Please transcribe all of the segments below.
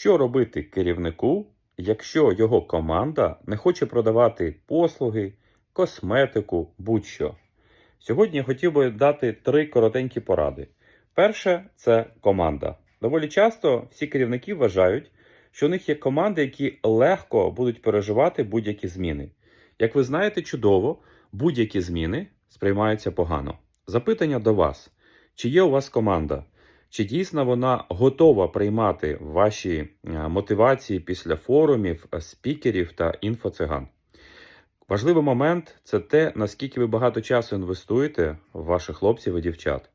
Що робити керівнику, якщо його команда не хоче продавати послуги, косметику, будь-що? Сьогодні я хотів би дати три коротенькі поради. Перше це команда. Доволі часто всі керівники вважають, що у них є команди, які легко будуть переживати будь-які зміни. Як ви знаєте чудово, будь-які зміни сприймаються погано. Запитання до вас: чи є у вас команда? Чи дійсно вона готова приймати ваші е, мотивації після форумів, е, спікерів та інфоциган? Важливий момент це те, наскільки ви багато часу інвестуєте в ваших хлопців і дівчат,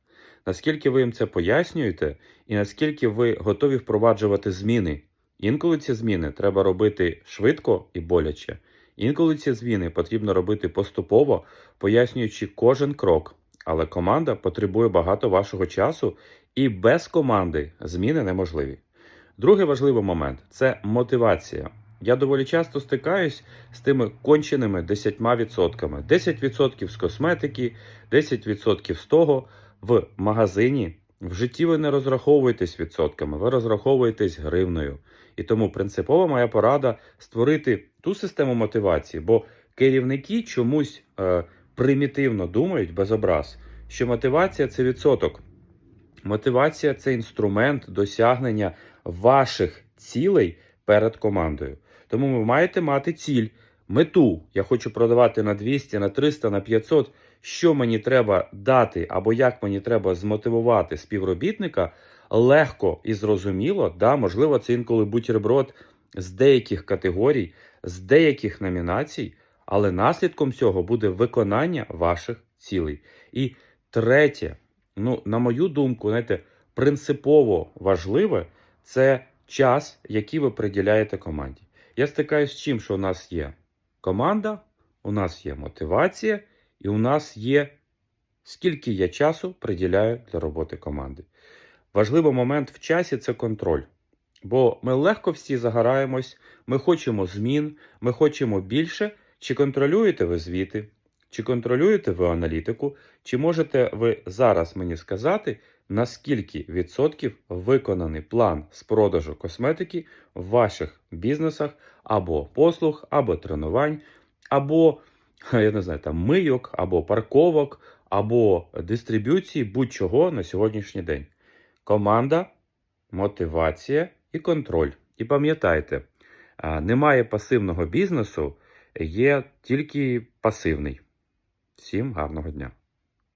наскільки ви їм це пояснюєте, і наскільки ви готові впроваджувати зміни. Інколи ці зміни треба робити швидко і боляче. Інколи ці зміни потрібно робити поступово, пояснюючи кожен крок. Але команда потребує багато вашого часу, і без команди зміни неможливі. Другий важливий момент це мотивація. Я доволі часто стикаюсь з тими конченими 10%. 10% з косметики, 10% з того в магазині. В житті ви не розраховуєтесь відсотками, ви розраховуєтесь гривною. І тому принципова моя порада створити ту систему мотивації, бо керівники чомусь е, примітивно думають без образ, що мотивація це відсоток. Мотивація це інструмент досягнення ваших цілей перед командою. Тому ви маєте мати ціль, мету. Я хочу продавати на 200, на 300, на 500. Що мені треба дати, або як мені треба змотивувати співробітника легко і зрозуміло. Да, Можливо, це інколи бутерброд з деяких категорій, з деяких номінацій, але наслідком цього буде виконання ваших цілей. І третє, ну, на мою думку, знаєте, принципово важливе це час, який ви приділяєте команді. Я стикаюсь з чим, що у нас є команда, у нас є мотивація, і у нас є скільки я часу приділяю для роботи команди. Важливий момент в часі це контроль. Бо ми легко всі загораємось, ми хочемо змін, ми хочемо більше. Чи контролюєте ви звіти, чи контролюєте ви аналітику, чи можете ви зараз мені сказати, наскільки відсотків виконаний план з продажу косметики в ваших бізнесах або послуг, або тренувань, або я не знаю, там мийок, або парковок, або дистриб'юції будь-чого на сьогоднішній день. Команда, мотивація і контроль. І пам'ятайте, немає пасивного бізнесу, є тільки пасивний. Всім гарного дня!